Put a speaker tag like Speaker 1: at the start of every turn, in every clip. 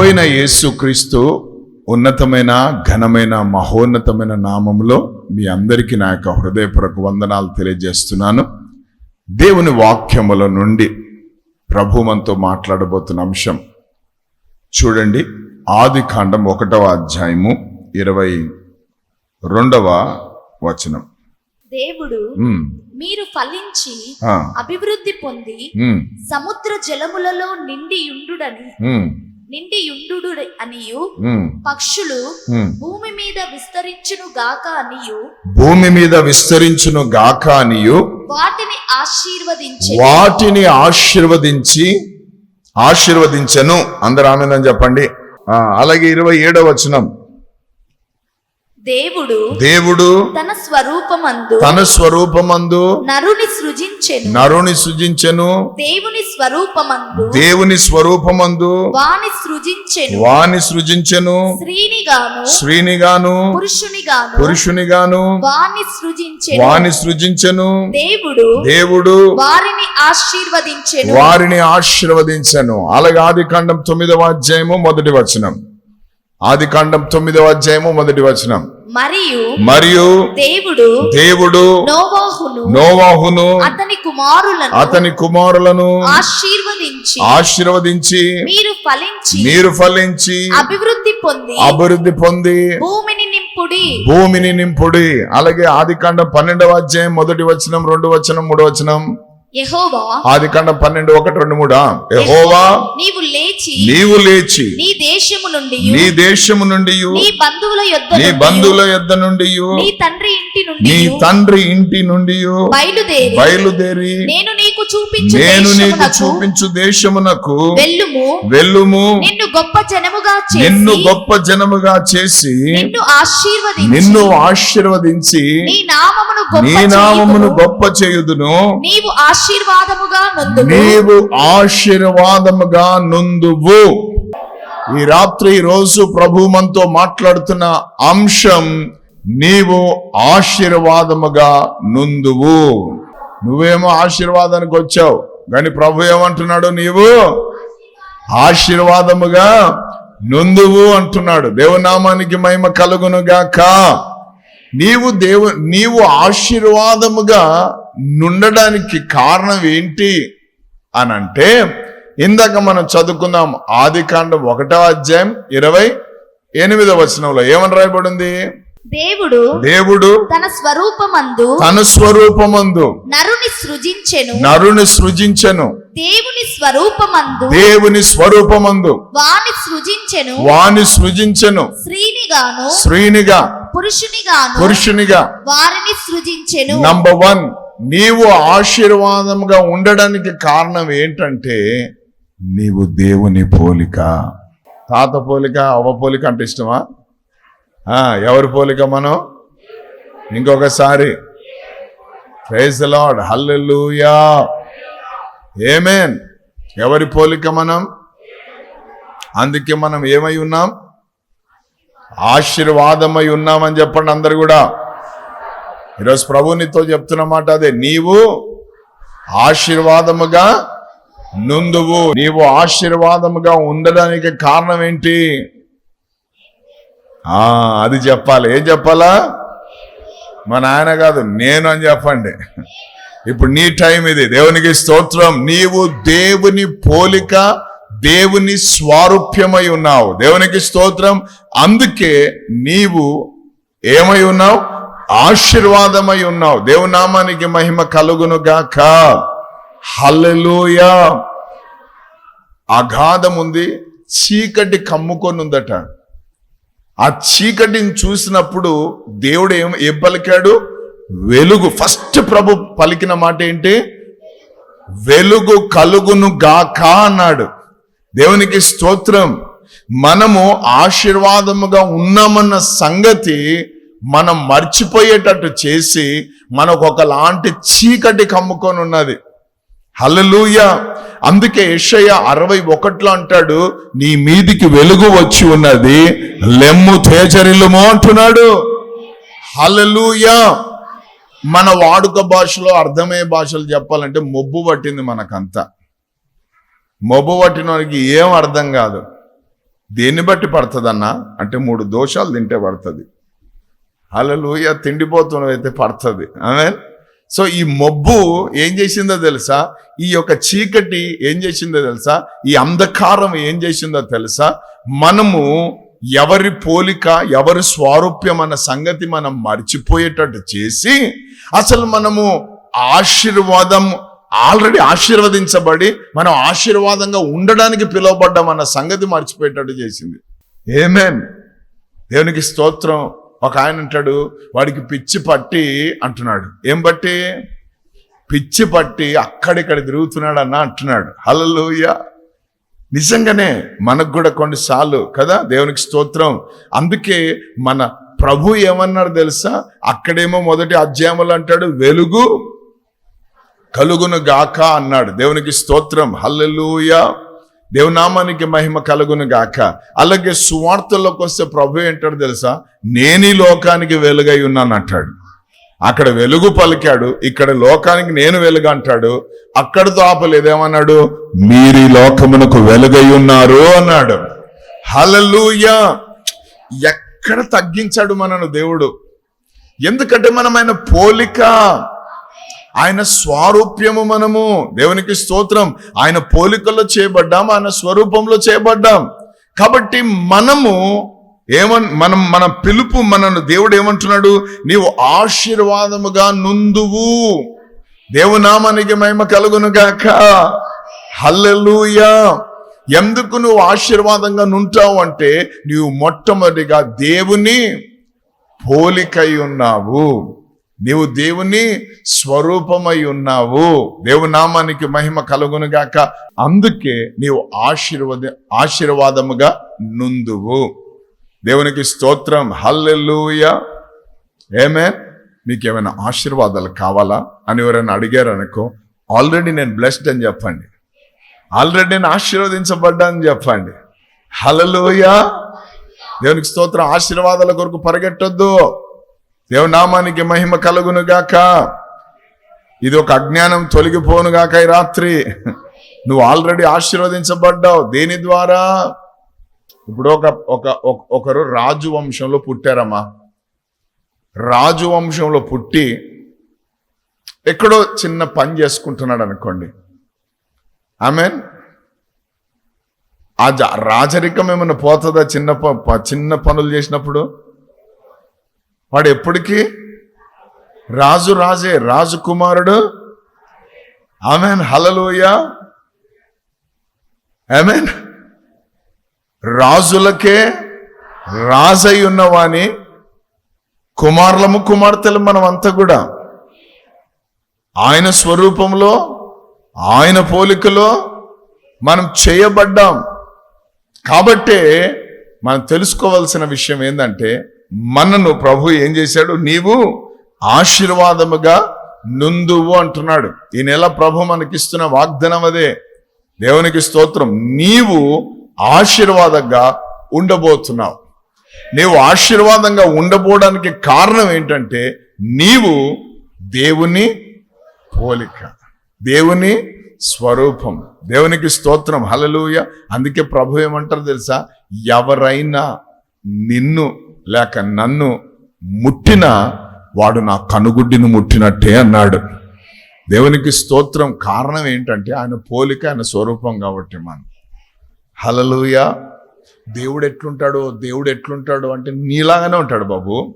Speaker 1: ప్రభు అయిన యేసుక్రీస్తు ఉన్నతమైన ఘనమైన మహోన్నతమైన నామములో మీ అందరికీ నా యొక్క హృదయపూర్వక వందనాలు తెలియజేస్తున్నాను. దేవుని వాక్యముల నుండి ప్రభు మనతో మాట్లాడబోతున్న అంశం చూడండి. ఆది కాండం ఒకటవ అధ్యాయము ఇరవై రెండవ వచనం.
Speaker 2: దేవుడు మీరు ఫలించి అభివృద్ధి పొంది సముద్ర జలములలో నిండి యుండుడని
Speaker 1: ఉమ్,
Speaker 2: నిండి యుండు అనియు పక్షులు. భూమి మీద విస్తరించును గాక అనియు.
Speaker 1: భూమి మీద విస్తరించును గాక అనియు.
Speaker 2: వాటిని ఆశీర్వదించి.
Speaker 1: వాటిని ఆశీర్వదించి ఆశీర్వదించను. అందరు ఆమెదని చెప్పండి. అలాగే ఇరవై ఏడవ వచనం.
Speaker 2: దేవుడు
Speaker 1: దేవుడు
Speaker 2: తన స్వరూపమందు
Speaker 1: తన స్వరూపమందు
Speaker 2: నరుని సృజించెను.
Speaker 1: నరుని సృజించెను.
Speaker 2: దేవుని స్వరూపమందు
Speaker 1: దేవుని స్వరూపమందు
Speaker 2: వాని సృజించెను.
Speaker 1: వాని సృజించెను.
Speaker 2: స్త్రీనిగాను
Speaker 1: స్త్రీనిగాను
Speaker 2: పురుషునిగాను
Speaker 1: పురుషునిగాను
Speaker 2: వాని సృజించెను.
Speaker 1: వాని సృజించెను.
Speaker 2: దేవుడు
Speaker 1: దేవుడు
Speaker 2: వారిని ఆశీర్వదించెను.
Speaker 1: వారిని ఆశీర్వదించను. అలాగే ఆది కాండం తొమ్మిదవ అధ్యాయము మొదటి వచనం. ఆది కాండం తొమ్మిదవ అధ్యాయము మొదటి వచనం.
Speaker 2: మరియు
Speaker 1: మరియు
Speaker 2: దేవుడు
Speaker 1: దేవుడు
Speaker 2: నోవాహును
Speaker 1: నోవాహును
Speaker 2: అతని కుమారులను
Speaker 1: అతని కుమారులను
Speaker 2: ఆశీర్వదించి
Speaker 1: ఆశీర్వదించి
Speaker 2: మీరు ఫలించి
Speaker 1: మీరు ఫలించి
Speaker 2: అభివృద్ధి పొంది
Speaker 1: అభివృద్ధి పొంది
Speaker 2: భూమిని నింపుడి.
Speaker 1: భూమిని నింపుడి. అలాగే ఆది కాండం పన్నెండవ అధ్యాయం మొదటి వచనం రెండు వచనం మూడు వచనం.
Speaker 2: యెహోవా
Speaker 1: ఆది కాండం పన్నెండు ఒకటి రెండు మూడా యెహోవా
Speaker 2: నీవు లేచి
Speaker 1: నీవు లేచి
Speaker 2: నీ దేశము నుండి
Speaker 1: నీ దేశము నుండి
Speaker 2: నీ బంధువుల యొద్ద
Speaker 1: నీ బంధువుల యొద్ద నుండి
Speaker 2: నీ తండ్రి ఇంటి నుండి
Speaker 1: నీ తండ్రి ఇంటి నుండి
Speaker 2: బయలుదేరి
Speaker 1: బయలుదేరి
Speaker 2: నేను నీకు చూపించు
Speaker 1: నేను నీకు
Speaker 2: దేశమునకు
Speaker 1: చూపించు దేశమునకు
Speaker 2: వెళ్ళుము
Speaker 1: వెళ్ళుము
Speaker 2: నిన్ను గొప్ప జనముగా చేసి
Speaker 1: నిన్ను గొప్ప జనముగా చేసి
Speaker 2: నిన్ను ఆశీర్వదించి
Speaker 1: నిన్ను ఆశీర్వదించి
Speaker 2: నీ నామమును
Speaker 1: నీ నామమును. గొప్ప చేయుదును.
Speaker 2: నీవు ఆశీర్వాదముగా నొందును
Speaker 1: నీవు ఆశీర్వాదముగా నుందువు. ఈ రాత్రి రోజు ప్రభు మనతో మాట్లాడుతున్న అంశం నీవు ఆశీర్వాదముగా నుందువు. నువ్వేమో ఆశీర్వాదానికి వచ్చావు కానీ ప్రభు ఏమంటున్నాడు నీవు? ఆశీర్వాదముగా నొందువు అంటున్నాడు. దేవునామానికి మహిమ కలుగును గాక నీవు దేవు నీవు ఆశీర్వాదముగా నుండడానికి కారణం ఏంటి అని అంటే ఇందాక మనం చదువుకుందాం ఆది కాండం ఒకటో అధ్యాయం ఇరవై ఎనిమిదవ వచనంలో ఏమని రాయబడింది?
Speaker 2: దేవుడు
Speaker 1: దేవుడు
Speaker 2: తన స్వరూపమందు
Speaker 1: తన స్వరూపమందు
Speaker 2: నరుని సృజించెను.
Speaker 1: నరుని సృజించెను.
Speaker 2: దేవుని స్వరూపమందు
Speaker 1: దేవుని స్వరూపమందు
Speaker 2: వాని సృజించెను.
Speaker 1: వాని సృజించెను.
Speaker 2: స్త్రీనిగాను
Speaker 1: స్త్రీనిగా
Speaker 2: పురుషునిగాను
Speaker 1: పురుషునిగా.
Speaker 2: వారిని సృజించెను.
Speaker 1: నంబర్ వన్ నీవు ఆశీర్వాదంగా ఉండడానికి కారణం ఏంటంటే నీవు దేవుని పోలిక. తాత పోలిక అవ్వ పోలిక అంటే ఇష్టమా? ఎవరి పోలిక మనం? ఇంకొకసారి. ప్రైజ్ లార్డ్ హల్లెలూయా ఏమేన్ ఎవరి పోలిక మనం? అందుకే మనం ఏమై ఉన్నాం? ఆశీర్వాదమై ఉన్నామని చెప్పండి అందరు కూడా. ఈరోజు ప్రభు నీతో చెప్తున్న మాట అదే. నీవు ఆశీర్వాదముగా నుందువు. నీవు ఆశీర్వాదముగా ఉండడానికి కారణం ఏంటి? ఆ అది చెప్పాలి. ఏం చెప్పాలా? మా నాయన కాదు నేను అని చెప్పండి. ఇప్పుడు నీ టైం ఇది. దేవునికి స్తోత్రం. నీవు దేవుని పోలిక దేవుని స్వారూప్యమై ఉన్నావు. దేవునికి స్తోత్రం. అందుకే నీవు ఏమై ఉన్నావు? ఆశీర్వాదమై ఉన్నావు. దేవునామానికి మహిమ కలుగును గాక. హల్లెలూయా. అగాధం ఉంది. చీకటి కమ్ముకొని ఉందట ఆ చీకటిని చూసినప్పుడు దేవుడు ఏం ఏం పలికాడు వెలుగు. ఫస్ట్ ప్రభు పలికిన మాట ఏంటి? వెలుగు కలుగును గాక అన్నాడు. దేవునికి స్తోత్రం. మనము ఆశీర్వాదముగా ఉన్నామన్న సంగతి మనం మర్చిపోయేటట్టు చేసి మనకు ఒకలాంటి చీకటి కమ్ముకొని ఉన్నది హలలుయ అందుకే యెషయా అరవై ఒకట్లో అంటాడు నీ మీదికి వెలుగు వచ్చి ఉన్నది లెమ్ము తేజరిల్లుమో అంటున్నాడు. హలలుయ మన వాడుక భాషలో అర్థమయ్యే భాషలు చెప్పాలంటే మొబ్బు పట్టింది మనకంతా. మబ్బు పట్టిన ఏం అర్థం కాదు. దేన్ని బట్టి పడుతుందన్నా? అంటే మూడు దోషాలు తింటే పడుతుంది. హలలుయ తిండిపోతున్నదైతే పడుతుంది. ఆమె సో ఈ మబ్బు ఏం చేసిందో తెలుసా? ఈ యొక్క చీకటి ఏం చేసిందో తెలుసా? ఈ అంధకారం ఏం చేసిందో తెలుసా? మనము ఎవరి పోలిక ఎవరి స్వారూప్యం అన్న సంగతి మనం మర్చిపోయేటట్టు చేసి అసలు మనము ఆశీర్వాదం ఆల్రెడీ ఆశీర్వదించబడి మనం ఆశీర్వాదంగా ఉండడానికి పిలువబడ్డాం అన్న సంగతి మర్చిపోయేటట్టు చేసింది. ఏమేన్ దేవునికి స్తోత్రం. ఒక ఆయన అంటాడు వాడికి పిచ్చి పట్టి అంటున్నాడు. ఏం బట్టి పిచ్చి పట్టి అక్కడిక్కడ తిరుగుతున్నాడు అన్న అంటున్నాడు. హలలోయ నిజంగానే మనకు కూడా కొన్నిసార్లు కదా దేవునికి స్తోత్రం. అందుకే మన ప్రభు ఏమన్నారు తెలుసా? అక్కడేమో మొదటి అధ్యాయములు అంటాడు వెలుగు కలుగును గాక అన్నాడు. దేవునికి స్తోత్రం. హల్లెలూయ. దేవునామానికి మహిమ కలుగును గాక అలాగే సువార్తల్లోకి వస్తే ప్రభు ఏంటాడు తెలుసా? నేను ఈ లోకానికి వెలుగై ఉన్నాను అంటాడు. అక్కడ వెలుగు పలికాడు. ఇక్కడ లోకానికి నేను వెలుగు అంటాడు. అక్కడితో ఆపలేదేమన్నాడు? మీరు ఈ లోకమునకు వెలుగై ఉన్నారు అన్నాడు. హల్లెలూయా. ఎక్కడ తగ్గించాడు మనను దేవుడు? ఎందుకంటే మనం ఆయన పోలిక ఆయన స్వారూప్యము మనము. దేవునికి స్తోత్రం. ఆయన పోలికల్లో చేయబడ్డాం ఆయన స్వరూపంలో చేయబడ్డాం. కాబట్టి మనము ఏమన్ మనం మన పిలుపు మనను దేవుడు ఏమంటున్నాడు? నీవు ఆశీర్వాదముగా నుందువు. దేవునామానికి మహిమ కలుగును గాక. హల్లెలూయా. ఎందుకు నువ్వు ఆశీర్వాదంగా నుంటావు అంటే నీవు మొట్టమొదటిగా దేవుని పోలికై ఉన్నావు. నీవు దేవుని స్వరూపమై ఉన్నావు. దేవునామానికి మహిమ కలుగునుగాక అందుకే నీవు ఆశీర్వాద ఆశీర్వాదముగా నుందువు. దేవునికి స్తోత్రం. హల్లెలూయ. ఏమే నీకేమైనా ఆశీర్వాదాలు కావాలా? అని ఎవరైనా అడిగారు అనుకో ఆల్రెడీ నేను బ్లెస్డ్ అని చెప్పండి. ఆల్రెడీ నేను ఆశీర్వదించబడ్డా అని చెప్పండి. హలలోయ దేవునికి స్తోత్రం. ఆశీర్వాదాల కొరకు పరిగెట్టొద్దు. దేవునామానికి మహిమ కలుగును గాక. ఇది ఒక అజ్ఞానం తొలగిపోను గాక ఈ రాత్రి. నువ్వు ఆల్రెడీ ఆశీర్వదించబడ్డావు. దేని ద్వారా? ఇప్పుడు ఒక ఒక ఒక- ఒకరు రాజు వంశంలో పుట్టారమ్మా. రాజు వంశంలో పుట్టి ఎక్కడో చిన్న పని చేసుకుంటున్నాడు అనుకోండి. ఐ మీన్ ఆ రాజరికం ఏమైనా పోతుందా చిన్న ప- చిన్న పనులు చేసినప్పుడు? వాడు ఎప్పటికీ రాజు రాజే రాజు కుమారుడు. ఆమెన్. హలలోయ ఆమెన్. రాజులకే రాజై ఉన్నవాని కుమారులము కుమార్తెలు మనం అంతా కూడా ఆయన స్వరూపంలో ఆయన పోలికలో మనం చేయబడ్డాం. కాబట్టే మనం తెలుసుకోవాల్సిన విషయం ఏంటంటే మనను ప్రభు ఏం చేశాడు? నీవు ఆశీర్వాదముగా నుందువు అంటున్నాడు. ఈ నెల ప్రభు మనకిస్తున్న వాగ్దనం అదే. దేవునికి స్తోత్రం. నీవు ఆశీర్వాదంగా ఉండబోతున్నావు. నీవు ఆశీర్వాదంగా ఉండబోవడానికి కారణం ఏంటంటే నీవు దేవుని పోలిక దేవుని స్వరూపం. దేవునికి స్తోత్రం. హలలుయ అందుకే ప్రభు ఏమంటారు తెలుసా? ఎవరైనా నిన్ను లేక నన్ను ముట్టిన వాడు నా కనుగుడ్డిని ముట్టినట్టే అన్నాడు. దేవునికి స్తోత్రం కారణం ఏంటంటే ఆయన పోలిక ఆయన స్వరూపం కాబట్టి మనం హలలుయ దేవుడు ఎట్లుంటాడు దేవుడు ఎట్లుంటాడు అంటే నీలాగానే ఉంటాడు బాబు.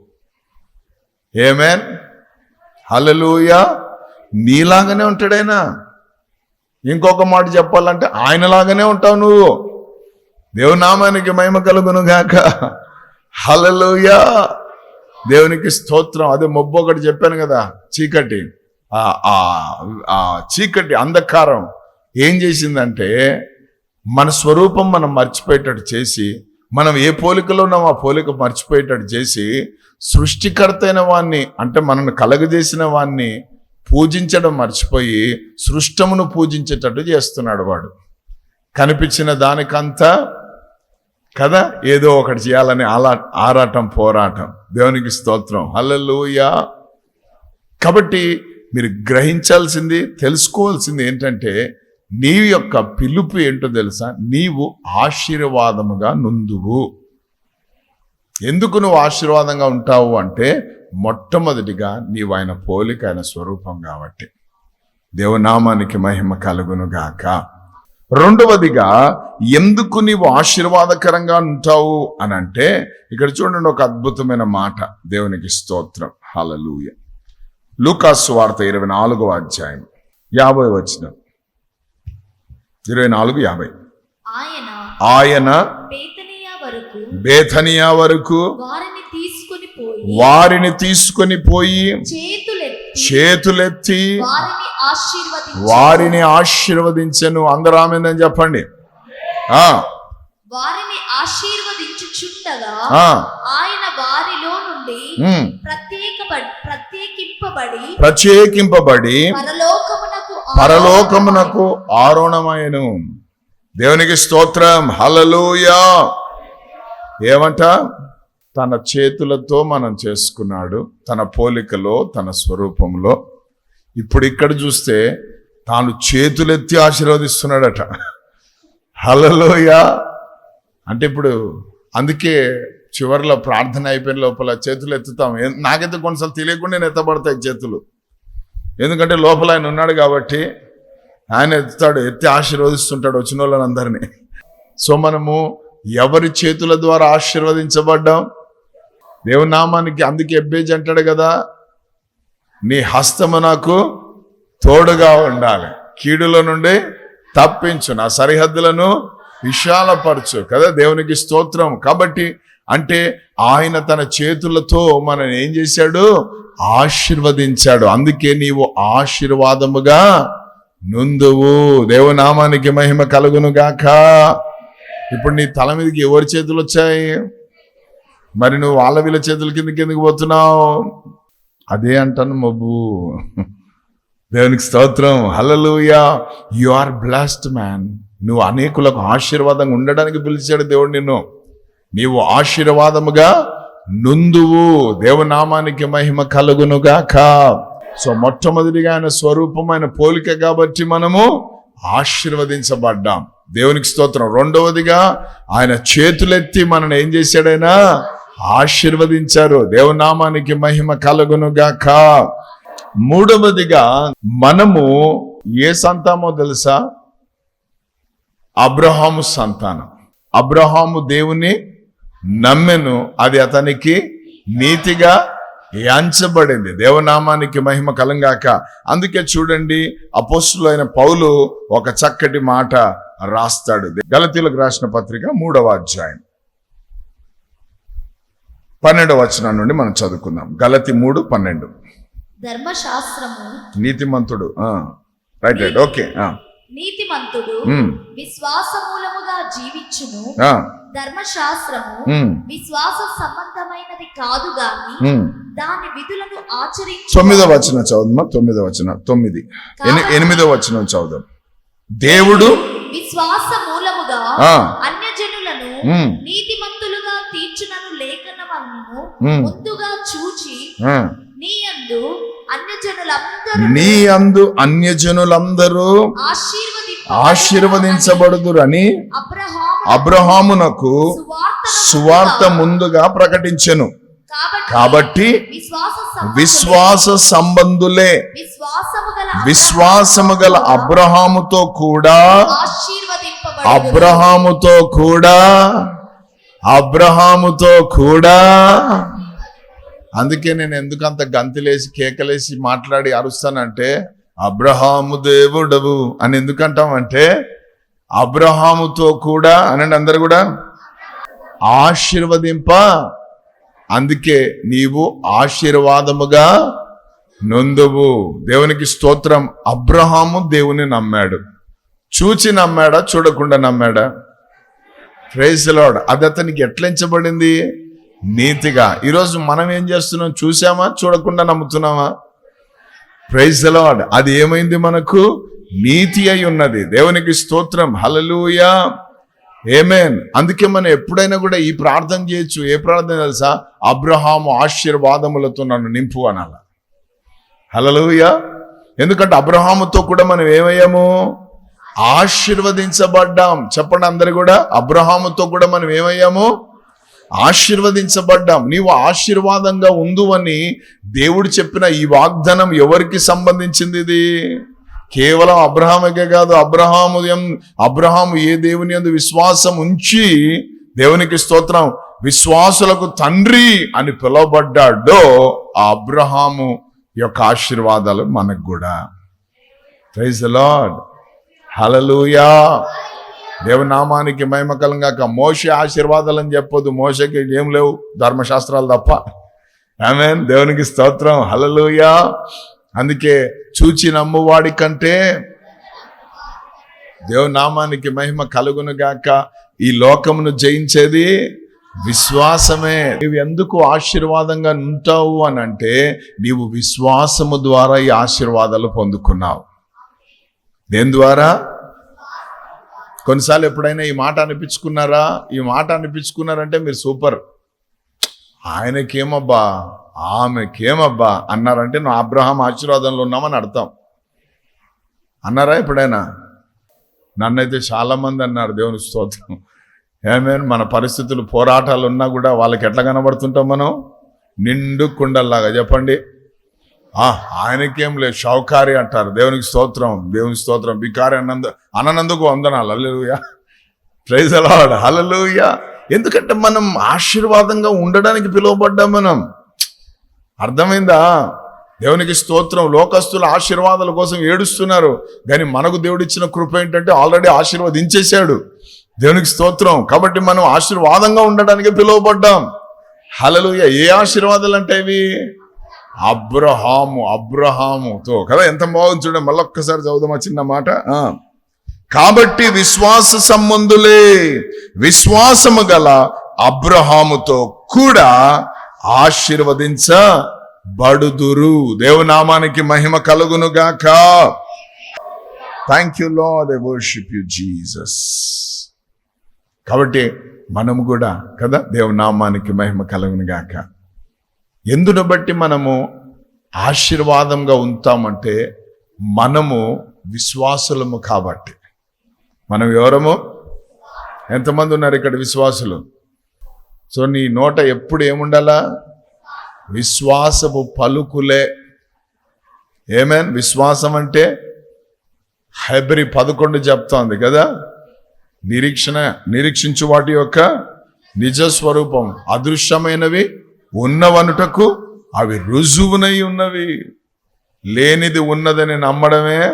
Speaker 1: ఏమేన్ హలలుయ నీలాగానే ఉంటాడైనా ఇంకొక మాట చెప్పాలంటే ఆయనలాగానే ఉంటావు నువ్వు. దేవునామానికి మహిమ కలుగును గాక హలలుయా దేవునికి స్తోత్రం. అదే మొబ్బు ఒకటి చెప్పాను కదా చీకటి. ఆ చీకటి అంధకారం ఏం చేసిందంటే మన స్వరూపం మనం మర్చిపోయేటట్టు చేసి మనం ఏ పోలికలో ఉన్నామో ఆ పోలిక మర్చిపోయేటట్టు చేసి సృష్టికర్త అయిన వాణ్ణి అంటే మనల్ని కలగజేసిన వాణ్ణి పూజించడం మర్చిపోయి సృష్టమును పూజించేటట్టు చేస్తున్నాడు వాడు. కనిపించిన దానికంతా కదా? ఏదో ఒకటి చేయాలని అలా ఆరాటం పోరాటం. దేవునికి స్తోత్రం. హల్లెలూయా. కాబట్టి మీరు గ్రహించాల్సింది తెలుసుకోవాల్సింది ఏంటంటే నీ యొక్క పిలుపు ఏంటో తెలుసా? నీవు ఆశీర్వాదముగా నుందువు. ఎందుకు నువ్వు ఆశీర్వాదంగా ఉంటావు అంటే మొట్టమొదటిగా నీవు ఆయన పోలిక ఆయన స్వరూపం కాబట్టి. దేవనామానికి మహిమ కలుగును గాక. రెండవదిగా ఎందుకు నీవు ఆశీర్వాదకరంగా ఉంటావు? అని అంటే ఇక్కడ చూడండి ఒక అద్భుతమైన మాట దేవునికి స్తోత్రం. హలలుయ లూకాసు వార్త ఇరవై నాలుగవ అధ్యాయం యాభై వచ్చిన ఇరవై నాలుగు యాభై.
Speaker 2: ఆయన
Speaker 1: బేథనియా వరకు
Speaker 2: వారిని తీసుకుని పోయి
Speaker 1: వారిని తీసుకొని పోయి
Speaker 2: చేతులెత్తి వారిని ఆశీర్వదించి.
Speaker 1: వారిని ఆశీర్వదించను. అందరూ ఆమెందని చెప్పండి. ఆ.
Speaker 2: వారిని ఆశీర్వదించుచుండగా ఆయన వారిలో నుండి ప్రత్యేకబడి ప్రత్యేకింపబడి
Speaker 1: ప్రత్యేకింపబడి
Speaker 2: పరలోకమునకు
Speaker 1: పరలోకమునకు ఆరోణమయను దేవునికి స్తోత్రం. హలలుయా ఏమంట? తన చేతులతో మనం చేసుకున్నాడు తన పోలికలో తన స్వరూపంలో. ఇప్పుడు ఇక్కడ చూస్తే తాను చేతులెత్తి ఆశీర్వదిస్తున్నాడట. హలలోయ అంటే ఇప్పుడు అందుకే చివరిలో ప్రార్థన అయిపోయిన లోపల చేతులు ఎత్తుతాం నాకైతే కొన్నిసార్లు తెలియకుండా నేను ఎత్తబడతాయి చేతులు. ఎందుకంటే లోపల ఆయన ఉన్నాడు కాబట్టి ఆయన ఎత్తుతాడు ఎత్తి ఆశీర్వదిస్తుంటాడు వచ్చిన వాళ్ళని అందరినీ. సో మనము ఎవరి చేతుల ద్వారా ఆశీర్వదించబడ్డాం? దేవుని నామానికి అందుకే ఎబ్బేజ్ అంటాడు కదా నీ హస్తము నాకు తోడుగా ఉండాలి. కీడుల నుండి తప్పించు నా సరిహద్దులను విశాలపరచు కదా దేవునికి స్తోత్రం. కాబట్టి అంటే ఆయన తన చేతులతో మనం ఏం చేశాడు? ఆశీర్వదించాడు. అందుకే నీవు ఆశీర్వాదముగా నుందువు. దేవునామానికి మహిమ కలుగును గాక ఇప్పుడు నీ తల మీదకి ఎవరి చేతులు వచ్చాయి? మరి నువ్వు వాళ్ళ వీళ్ళ చేతుల కిందకి ఎందుకు పోతున్నావు? అదే అంటాను మబ్బు. దేవునికి స్తోత్రం. Hallelujah you are blessed man. నువ్వు అనేకులకు ఆశీర్వాదంగా ఉండడానికి పిలిచాడు దేవుడు నిన్ను. నీవు ఆశీర్వాదముగా నుందువు. దేవనామానికి మహిమ కలుగునుగాక. సో మొట్టమొదటిగా ఆయన స్వరూపమైన పోలిక కాబట్టి మనము ఆశీర్వదించబడ్డాం. దేవునికి స్తోత్రం. రెండవదిగా ఆయన చేతులెత్తి మనల్ని ఏం చేశాడైనా ఆశీర్వదించారు. దేవనామానికి మహిమ కలుగునుగాక. మూడవదిగా మనము ఏ సంతామో తెలుసా? అబ్రహాము సంతానం. అబ్రహాము దేవుని నమ్మెను. అది అతనికి నీతిగా ఎంచబడింది దేవనామానికి మహిమ కలంగాక అందుకే చూడండి అపోస్తులైన పౌలు ఒక చక్కటి మాట రాస్తాడు. గలతీలకు రాసిన పత్రిక మూడవ అధ్యాయం. పన్నెండవ వచనం నుండి మనం చదువుకుందాం. గలతి మూడు పన్నెండు.
Speaker 2: ధర్మశాస్త్రము.
Speaker 1: నీతిమంతుడు. రైట్ రైట్ ఓకే
Speaker 2: నీతిమంతుడు విశ్వాసమూలముగా జీవించును. ధర్మశాస్త్రము విశ్వాస సంబంధమైనది కాదు గాని దాని విధులను ఆచరించు
Speaker 1: తొమ్మిదో వచనం చదువుదామా? తొమ్మిదో వచనం తొమ్మిది. ఎని- ఎనిమిదో వచనం చదువుదాం. దేవుడు
Speaker 2: విశ్వాస మూలముగా అన్యజనులను
Speaker 1: ఉమ్,
Speaker 2: ముందుగా చూచి
Speaker 1: ఆ.
Speaker 2: నీ యందు అన్యజనులందరూ
Speaker 1: నీ అందు అన్యజనులందరూ ఆశీర్వదించబడుదురని
Speaker 2: అబ్రహాము
Speaker 1: అబ్రహామునకు సువార్త
Speaker 2: ముందుగా
Speaker 1: ప్రకటించెను.
Speaker 2: కాబట్టి విశ్వాస సంబంధులే-
Speaker 1: విశ్వాస సంబంధులే.
Speaker 2: విశ్వాసము గల
Speaker 1: అబ్రహాముతో కూడా అబ్రహాముతో కూడా అబ్రహాముతో కూడా. అందుకే నేను ఎందుకంత గంతులేసి కేకలేసి మాట్లాడి అరుస్తానంటే అబ్రహాము దేవుడవు అని ఎందుకంటామంటే అబ్రహాముతో కూడా అనండి అందరు కూడా ఆశీర్వదింప. అందుకే నీవు ఆశీర్వాదముగా నొందువు. దేవునికి స్తోత్రం. అబ్రహాము దేవుని నమ్మాడు. చూచి నమ్మాడా? చూడకుండా నమ్మాడా? ప్రైజ్ లాడ్ అది అతనికి ఎట్లించబడింది? నీతిగా. ఈరోజు మనం ఏం చేస్తున్నాం? చూసామా చూడకుండా నమ్ముతున్నామా? ప్రైజ్ లాడ్ అది ఏమైంది మనకు? నీతి అయి ఉన్నది. దేవునికి స్తోత్రం. హలలుయా ఏమేన్ అందుకే మనం ఎప్పుడైనా కూడా ఈ ప్రార్థన చేయొచ్చు. ఏ ప్రార్థన తెలుసా? అబ్రహాము ఆశీర్వాదములతో నన్ను నింపు అనాల. హలలుయా ఎందుకంటే అబ్రహాముతో కూడా మనం ఏమయ్యాము? ఆశీర్వదించబడ్డాం. చెప్పండి అందరు కూడా అబ్రహాముతో కూడా మనం ఏమయ్యాము? ఆశీర్వదించబడ్డాం. నీవు ఆశీర్వాదంగా ఉండు అని దేవుడు చెప్పిన ఈ వాగ్దానం ఎవరికి సంబంధించింది ఇది? కేవలం అబ్రహాముకే కాదు అబ్రహాము అబ్రహాము ఏ దేవుని యందు విశ్వాసం ఉంచి దేవునికి స్తోత్రం విశ్వాసులకు తండ్రి అని పిలువబడ్డాడో ఆ అబ్రహాము యొక్క ఆశీర్వాదాలు మనకు కూడా. ప్రైజ్ లార్డ్ హలలుయా దేవనామానికి మహిమ కాక మోషే ఆశీర్వాదాలు అని చెప్పొద్దు. మోసకి ఏం లేవు. ధర్మశాస్త్రాలు తప్ప. ఆమె దేవునికి స్తోత్రం. హలలుయా అందుకే చూచి నమ్మువాడి కంటే దేవనామానికి మహిమ కలుగును గాక. ఈ లోకమును జయించేది విశ్వాసమే. నీవు ఎందుకు ఆశీర్వాదంగా ఉంటావు అని అంటే నీవు విశ్వాసము ద్వారా ఈ ఆశీర్వాదాలు పొందుకున్నావు. దేని ద్వారా? కొన్నిసార్లు ఎప్పుడైనా ఈ మాట అనిపించుకున్నారా? ఈ మాట అనిపించుకున్నారంటే మీరు సూపర్. ఆయనకేమబ్బా? ఆమెకేమబ్బా? అన్నారంటే నువ్వు అబ్రహాం ఆశీర్వాదంలో ఉన్నామని అర్థం. అన్నారా ఎప్పుడైనా? నన్నైతే చాలామంది అన్నారు దేవుని స్తోత్రం. ఏమేం? మన పరిస్థితులు పోరాటాలు ఉన్నా కూడా వాళ్ళకి ఎట్లా కనబడుతుంటాం మనం? నిండు కుండల్లాగా. చెప్పండి. ఆయనకేం లేదు. షౌకారి అంటారు. దేవునికి స్తోత్రం. దేవునికి స్తోత్రం. బికారి అన్నందు అనందుకు వందనాలు. అల్లెలుయా ప్రైజ్ అలాడ్ హల్లెలూయా. ఎందుకంటే మనం ఆశీర్వాదంగా ఉండడానికి పిలువబడ్డాం మనం. అర్థమైందా? దేవునికి స్తోత్రం. లోకస్తుల ఆశీర్వాదాల కోసం ఏడుస్తున్నారు. కానీ మనకు దేవుడిచ్చిన కృప ఏంటంటే ఆల్రెడీ ఆశీర్వదించేశాడు. దేవునికి స్తోత్రం. కాబట్టి మనం ఆశీర్వాదంగా ఉండడానికి పిలువబడ్డాం. హలలుయ ఏ ఆశీర్వాదాలు అంటే ఇవి అబ్రహాము అబ్రహాముతో కదా ఎంత బాగుంది చూడండి మళ్ళొక్కసారి చదువుదామా చిన్న మాట. ఆ. కాబట్టి విశ్వాస సంబంధులే విశ్వాసము గల అబ్రహాముతో కూడా ఆశీర్వదించబడుదురు. దేవునామానికి మహిమ కలుగును గాక thank you lord the worship you Jesus కాబట్టి మనము కూడా కదా దేవునామానికి మహిమ కలుగును గాక ఎందును బట్టి మనము ఆశీర్వాదంగా ఉంటామంటే మనము విశ్వాసులము కాబట్టి. మనం ఎవరము? ఎంతమంది ఉన్నారు ఇక్కడ విశ్వాసులు? సో నీ నోట ఎప్పుడు ఏముండాలా? విశ్వాసపు పలుకులే. ఏమేన్ విశ్వాసం అంటే హైబ్రి పదకొండు చెప్తోంది కదా? నిరీక్షణ నిరీక్షించు వాటి యొక్క నిజ స్వరూపం అదృశ్యమైనవి ఉన్నవనుటకు అవి రుజువునై ఉన్నవి. లేనిది ఉన్నదని నమ్మడమే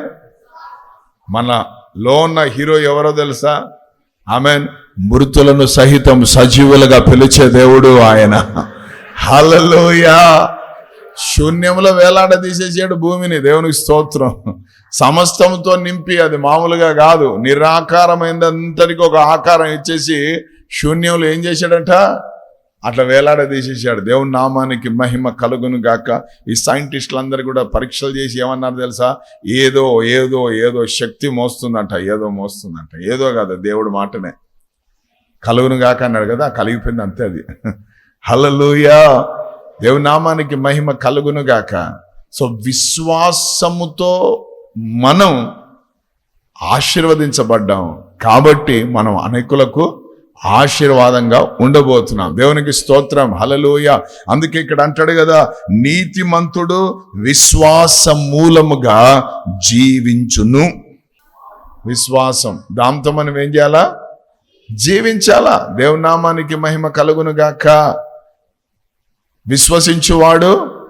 Speaker 1: మన లో ఉన్న హీరో ఎవరో తెలుసా? ఆమె మృతులను సహితం సజీవులుగా పిలిచే దేవుడు ఆయన. హలలోయా శూన్యంలో వేలాడ తీసేసాడు భూమిని. దేవునికి స్తోత్రం. సమస్తంతో నింపి అది మామూలుగా కాదు. నిరాకారమైనంతటికి ఒక ఆకారం ఇచ్చేసి శూన్యంలో ఏం చేశాడంట? అట్లా వేలాడ తీసేసాడు దేవుని నామానికి మహిమ కలుగును గాక. ఈ సైంటిస్టులందరూ కూడా పరీక్షలు చేసి ఏమన్నారు తెలుసా? ఏదో ఏదో ఏదో శక్తి మోస్తుందంట ఏదో మోస్తుందంట. ఏదో కాదు దేవుడు మాటనే. కలుగును గాక అన్నాడు కదా కలిగిపోయింది అంతే అది. హలలుయా దేవుని నామానికి మహిమ కలుగును గాక. సో విశ్వాసముతో మనం ఆశీర్వదించబడ్డాం. కాబట్టి మనం అనేకులకు ఆశీర్వాదంగా ఉండబోతున్నాం. దేవునికి స్తోత్రం. హలలోయ అందుకే ఇక్కడ అంటాడు కదా నీతిమంతుడు విశ్వాస మూలముగా జీవించును. విశ్వాసం. దాంతో మనం ఏం చేయాలా? జీవించాలా? దేవునామానికి మహిమ కలుగును గాక. విశ్వసించువాడు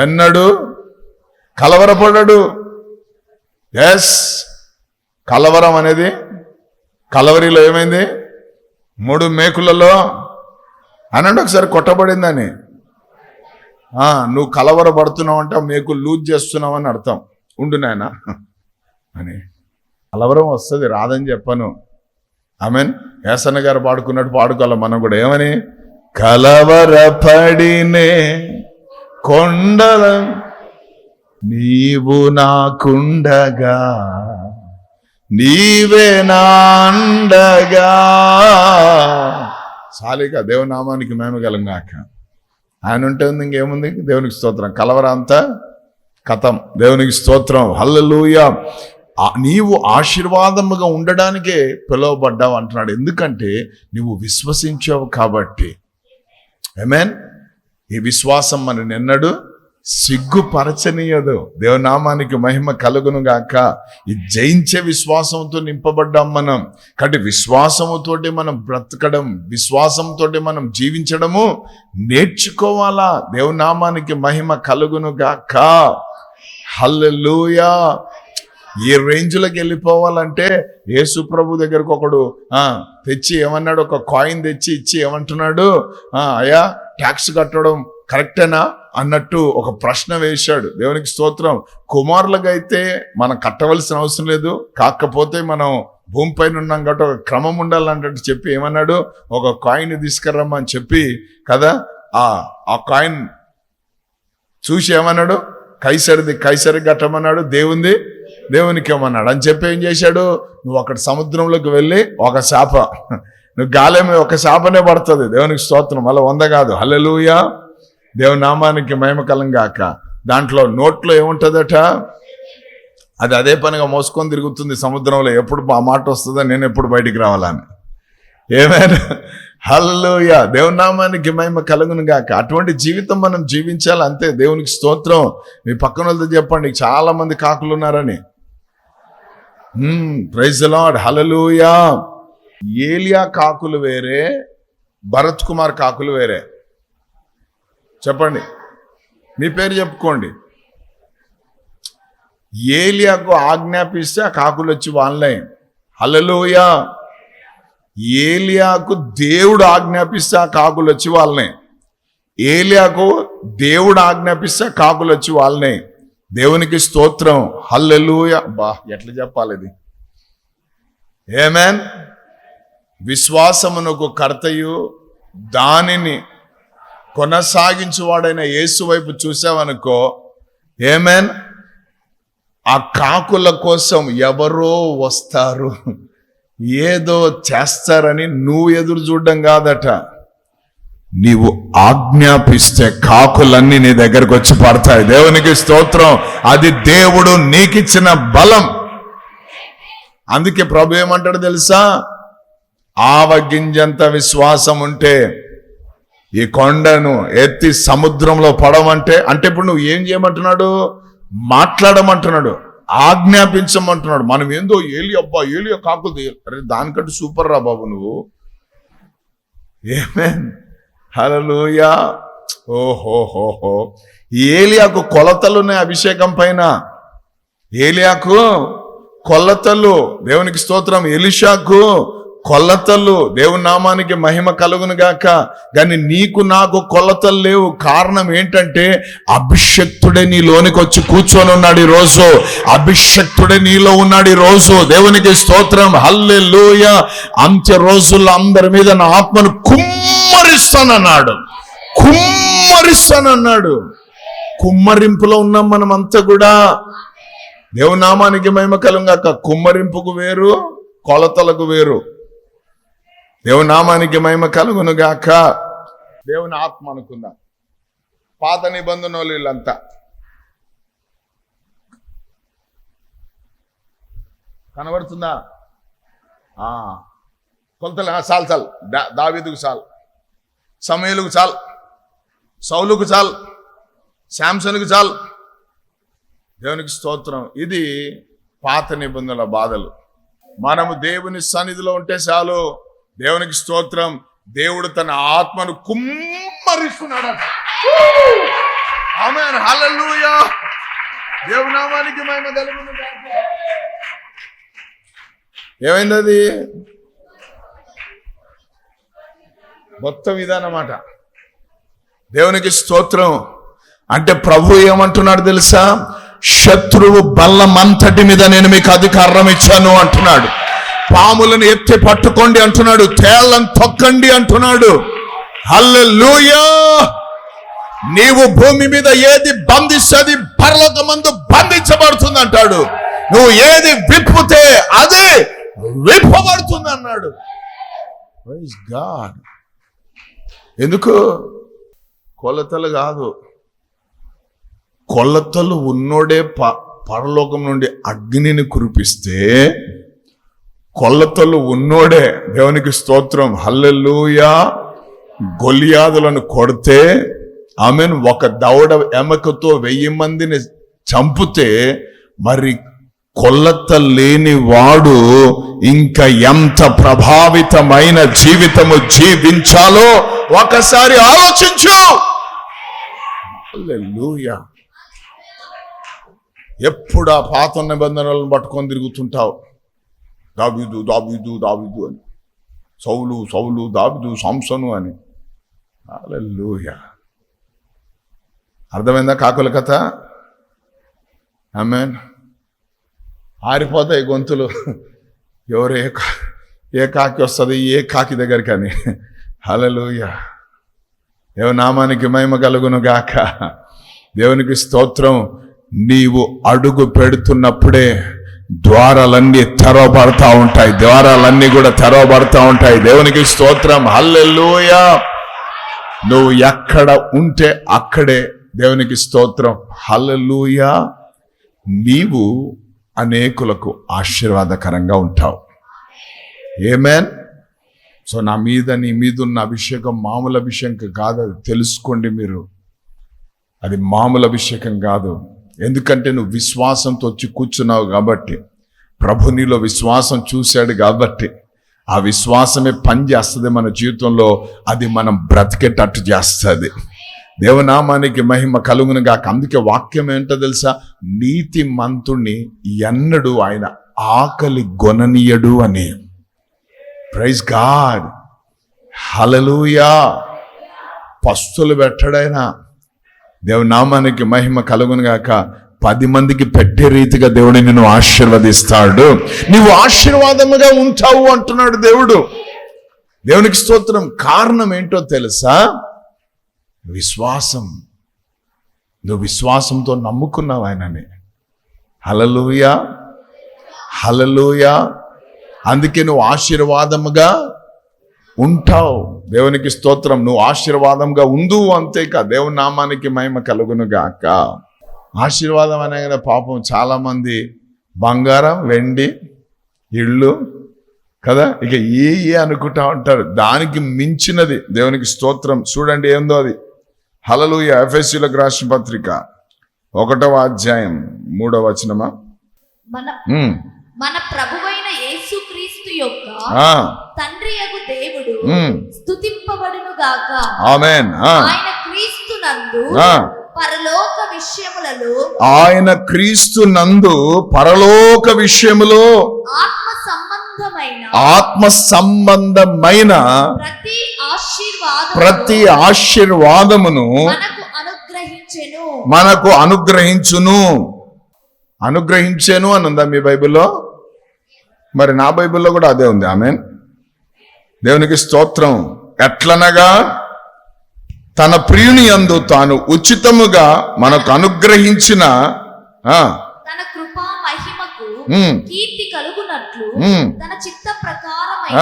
Speaker 1: ఎన్నడు కలవరపడడు. ఎస్ కలవరం అనేది కలవరిలో ఏమైంది? మూడు మేకులలో అనండి ఒకసారి కొట్టబడిందని. నువ్వు కలవరపడుతున్నావు అంటే మేకు మేకులు లూజ్ చేస్తున్నావు అని అర్థం. ఉండు నాయన. అని. కలవరం వస్తుంది రాదని చెప్పను. మీన్ ఏసన్న గారు పాడుకున్నట్టు పాడుకోవాలి మనం కూడా. ఏమని? కలవరపడినే కొండల నీవు నాకుండగా నీవే నాండగా. చాలిక దేవునామానికి మేము కలంగాక. ఆయన ఉంటే ఉంది ఇంకేముంది? దేవునికి స్తోత్రం. కలవరంతా కథం దేవునికి స్తోత్రం. హల్లెలూయా. నీవు ఆశీర్వాదముగా ఉండడానికే పిలువబడ్డావు అంటున్నాడు. ఎందుకంటే నువ్వు విశ్వసించావు కాబట్టి. ఐ మీన్ ఈ విశ్వాసం మన నిన్నడు. సిగ్గుపరచనీయదు దేవనామానికి మహిమ కలుగును గాక. ఈ జయించే విశ్వాసంతో నింపబడ్డాం మనం. కాబట్టి విశ్వాసముతోటి మనం బ్రతకడం విశ్వాసంతో మనం జీవించడము నేర్చుకోవాలా? దేవనామానికి మహిమ కలుగును గాక. హల్లెలూయా! ఈ రేంజ్లోకి వెళ్ళిపోవాలంటే యేసు ప్రభు దగ్గరకు ఒకడు తెచ్చి ఏమన్నాడు? ఒక కాయిన్ తెచ్చి ఇచ్చి ఏమంటున్నాడు? అయ్యా ట్యాక్స్ కట్టడం కరెక్టేనా? అన్నట్టు ఒక ప్రశ్న వేశాడు. దేవునికి స్తోత్రం. కుమారులకు అయితే మనం కట్టవలసిన అవసరం లేదు. కాకపోతే మనం భూమిపైన ఉన్నాం కాబట్టి ఒక క్రమం ఉండాలన్నట్టు చెప్పి ఏమన్నాడు? ఒక కాయిన్ తీసుకురమ్మని చెప్పి కదా ఆ ఆ కాయిన్ చూసి ఏమన్నాడు? కైసరిది కైసరి కట్టమన్నాడు. దేవుంది దేవునికి ఏమన్నాడు అని చెప్పి ఏం చేశాడు? నువ్వు అక్కడ సముద్రంలోకి వెళ్ళి ఒక శాప. నువ్వు గాలేమి ఒక శాపనే పడుతుంది. దేవునికి స్తోత్రం. మళ్ళీ వంద కాదు. హల్లెలూయా. దేవుని నామానికి మహిమకలం గాక. దాంట్లో నోట్లో ఏముంటుందట? అది అదే పనిగా మోసుకొని తిరుగుతుంది సముద్రంలో. ఎప్పుడు ఆ మాట వస్తుందో నేను ఎప్పుడు బయటికి రావాలని. ఏమైనా హల్లుయ దేవునామానికి మహిమ కలుగును గాక. అటువంటి జీవితం మనం జీవించాలి అంతే. దేవునికి స్తోత్రం. మీ పక్కన వాళ్ళతో చెప్పండి. చాలా మంది కాకులు ఉన్నారని. ప్రైజ్ లాడ్ హలలుయా ఏలియా కాకులు వేరే భరత్ కుమార్ కాకులు వేరే. చెప్పండి. మీ పేరు చెప్పుకోండి. ఏలియాకు ఆజ్ఞాపిస్తే ఆ కాకులు వచ్చి వాళ్ళే హలలోయ ఏలియాకు దేవుడు ఆజ్ఞాపిస్తే ఆ కాకులు వచ్చి వాళ్ళనే. ఏలియాకు దేవుడు ఆజ్ఞాపిస్తే కాకులు వచ్చి వాళ్ళనే. దేవునికి స్తోత్రం. హల్లెలూయ. బా ఎట్లా చెప్పాలి ఇది? ఏమేన్ విశ్వాసమునకు కర్తయు దానిని కొనసాగించువాడైన యేసు వైపు చూసావనుకో ఏమేన్? ఆ కాకుల కోసం ఎవరో వస్తారు. ఏదో చేస్తారని నువ్వు ఎదురు చూడడం కాదట. నీవు ఆజ్ఞాపిస్తే కాకులన్నీ నీ దగ్గరకు వచ్చి పడతాయి. దేవునికి స్తోత్రం. అది దేవుడు నీకిచ్చిన బలం. అందుకే ప్రభు ఏమంటాడు తెలుసా? ఆవగింజంత విశ్వాసం ఉంటే ఈ కొండను ఎత్తి సముద్రంలో పడమంటే అంటే ఇప్పుడు నువ్వు ఏం చేయమంటున్నాడు? మాట్లాడమంటున్నాడు. ఆజ్ఞాపించమంటున్నాడు. మనం ఏందో ఏలి అబ్బా ఏలి కాకులు అరే దానికంటే సూపర్ రా బాబు నువ్వు. ఏమే హలలుయా ఓహోహోహో ఏలియాకు కొలతలున్నాయి అభిషేకం పైన. ఏలియాకు కొలతలు. దేవునికి స్తోత్రం. ఎలిషాకు కొలతలు దేవుని నామానికి మహిమ కలుగును గాక. కానీ నీకు నాకు కొలతలు లేవు. కారణం ఏంటంటే అభిషక్తుడే నీ లోనికి వచ్చి కూర్చొని ఉన్నాడు ఈరోజు. అభిషక్తుడే నీలో ఉన్నాడు ఈరోజు. దేవునికి స్తోత్రం. హల్లే లూయ అంత్య రోజుల్లో అందరి మీద నా ఆత్మను కుమ్మరిస్తానన్నాడు. కుమ్మరిస్తానన్నాడు. కుమ్మరింపులో ఉన్నాం మనం అంతా కూడా దేవునామానికి మహిమ కలుగాక కుమ్మరింపుకు వేరు కొలతలకు వేరు. దేవునామానికి మహిమ కలుగునుగాక. దేవుని ఆత్మ అనుకుందాం పాత నిబంధన వీళ్ళంతా. కనబడుతుందా? కొలతలు చాలు చాలు. దా- దావీదుకు చాలు. సమయలకు చాలు. సౌలుకు చాలు. శాంసన్కు చాలు. దేవునికి స్తోత్రం. ఇది పాత నిబంధనల బాధలు. మనము దేవుని సన్నిధిలో ఉంటే చాలు. దేవునికి స్తోత్రం. దేవుడు తన ఆత్మను కుమ్మరిస్తున్నాడు. ఆమె దేవునామానికి మహిమ కలుగును ఏమైంది అది మొత్తం ఇదన్నమాట. దేవునికి స్తోత్రం. అంటే ప్రభు ఏమంటున్నాడు తెలుసా? శత్రువు బల్లమంతటి మీద నేను మీకు అధికారం ఇచ్చాను అంటున్నాడు. పాములను ఎత్తి పట్టుకోండి అంటున్నాడు. తేళ్ళను తొక్కండి అంటున్నాడు. హల్లెలూయా! నీవు భూమి మీద ఏది బంధిస్తుంది పర్లోక మందు బంధించబడుతుంది అంటాడు నువ్వు ఏది విప్పుతే అదే విప్పబడుతుంది అన్నాడు గాడ్ ఎందుకు? కొలతలు కాదు. కొలతలు ఉన్నోడే ప పరలోకం నుండి అగ్నిని కురిపిస్తే కొల్లతలు ఉన్నోడే. దేవునికి స్తోత్రం. హల్లెలూయా. గొలియాదులను కొడితే ఆమెను ఒక దవడ ఎమకతో వెయ్యి మందిని చంపితే మరి కొల్లత లేని వాడు ఇంకా ఎంత ప్రభావితమైన జీవితము జీవించాలో ఒకసారి ఆలోచించు. ఎప్పుడు ఆ పాత నిబంధనలను పట్టుకొని తిరుగుతుంటావు? దాబీదు దాబీదు దాబీదు అని సౌలు సౌలు దాబీదు సాంసను అని హల్లెలూయా అర్థమైందా కాకుల కథ ఆమెన్ ఆరిపోతాయి గొంతులు ఎవరు ఏ కా ఏ కాకి వస్తుంది ఏ కాకి దగ్గరికి అని హలలోయ దేవ నామానికి మహిమ కలుగును గాక దేవునికి స్తోత్రం నీవు అడుగు పెడుతున్నప్పుడే ద్వారాలన్నీ తెరవబడతా ఉంటాయి. ద్వారాలన్నీ కూడా తెరవబడతా ఉంటాయి. దేవునికి స్తోత్రం. హల్లెలూయా. నువ్వు ఎక్కడ ఉంటే అక్కడే దేవునికి స్తోత్రం. హల్లెలూయా. నీవు అనేకులకు ఆశీర్వాదకరంగా ఉంటావు. ఏమేన్ సో నా మీద నీ మీద ఉన్న అభిషేకం మామూలు అభిషేకం కాదు. అది తెలుసుకోండి మీరు. అది మామూలు అభిషేకం కాదు. ఎందుకంటే నువ్వు విశ్వాసంతో వచ్చి కూర్చున్నావు కాబట్టి ప్రభు నీలో విశ్వాసం చూశాడు కాబట్టి ఆ విశ్వాసమే పని చేస్తుంది మన జీవితంలో అది మనం బ్రతికేటట్టు చేస్తుంది. దేవనామానికి మహిమ కలుగును గాక. అందుకే వాక్యం ఏంటో తెలుసా? నీతి మంతుణ్ణి ఎన్నడు ఆయన ఆకలి గొననీయడు అని. ప్రైజ్ గాడ్ హలలుయా పస్తులు దేవుని నామానికి మహిమ కలుగునుగాక పది మందికి పెట్టే రీతిగా దేవుడు నిన్ను ఆశీర్వదిస్తాడు. నీవు ఆశీర్వాదముగా ఉంటావు అంటున్నాడు దేవుడు. దేవునికి స్తోత్రం. కారణం ఏంటో తెలుసా? విశ్వాసం. నువ్వు విశ్వాసంతో నమ్ముకున్నావు ఆయనని. హలలుయా హలలుయా అందుకే నువ్వు ఆశీర్వాదముగా ఉంటావు. దేవునికి స్తోత్రం. నువ్వు ఆశీర్వాదంగా ఉండు అంతేకా. దేవుని నామానికి మహిమ కలుగును గాక. ఆశీర్వాదం అనగానే పాపం. చాలా మంది బంగారం వెండి ఇళ్ళు కదా? ఇక ఏ ఏ అనుకుంటా ఉంటారు? దానికి మించినది దేవునికి స్తోత్రం. చూడండి ఏందో అది. హలలుయ ఎఫ్ఎస్యులకు రాసిన పత్రిక ఒకటవ అధ్యాయం మూడవ వచనమా?
Speaker 2: మన ప్రభువైన యేసుక్రీస్తు యొక్క
Speaker 1: ఆ,
Speaker 2: తండ్రి యగు దేవుడు స్తుతింపబడును గాక.
Speaker 1: ఆమెన్.
Speaker 2: ఆయన క్రీస్తునందు
Speaker 1: ఆ.
Speaker 2: పరలోక విషయములలో
Speaker 1: ఆయన క్రీస్తు నందు పరలోక విషయములో
Speaker 2: ఆత్మ సంబంధమైన
Speaker 1: ఆత్మ సంబంధమైన
Speaker 2: ప్రతి ఆశీర్వాదం
Speaker 1: ప్రతి ఆశీర్వాదమును
Speaker 2: మనకు అనుగ్రహించెను.
Speaker 1: మనకు అనుగ్రహించును. అనుగ్రహించాను అని ఉందా మీ బైబిల్లో? మరి నా బైబిల్లో కూడా అదే ఉంది. ఆమె దేవునికి స్తోత్రం ఎట్లనగా తన ప్రియుని యందు తాను ఉచితముగా మనకు అనుగ్రహించిన
Speaker 2: తన కృపా మహిమకు
Speaker 1: ఉమ్,
Speaker 2: కీర్తి కలుగునట్లు
Speaker 1: ఉమ్,
Speaker 2: తన చిత్త ప్రకారమైన.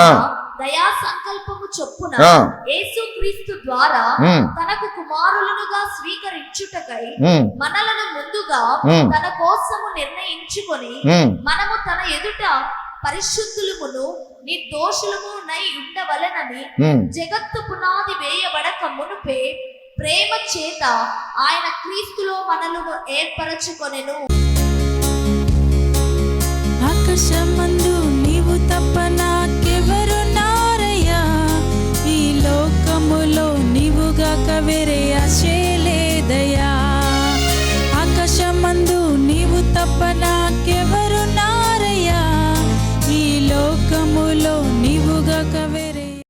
Speaker 2: దయా సంకల్పము చొప్పున
Speaker 1: ఆ.
Speaker 2: యేసుక్రీస్తు ద్వారా
Speaker 1: ఉమ్,
Speaker 2: తనకు కుమారులనుగా స్వీకరించుటకై మనలను ముందుగా. తన కోసము నిర్ణయించుకొని. మనము తన ఎదుట పరిశుద్ధులమును నిర్దోషులము నై ఉండవలెనని
Speaker 1: ఉమ్.
Speaker 2: జగత్తు పునాది వేయబడక మునుపే ప్రేమ చేత ఆయన క్రీస్తులో మనలను ఏర్పరచుకొనెను
Speaker 3: ఆకాశమందు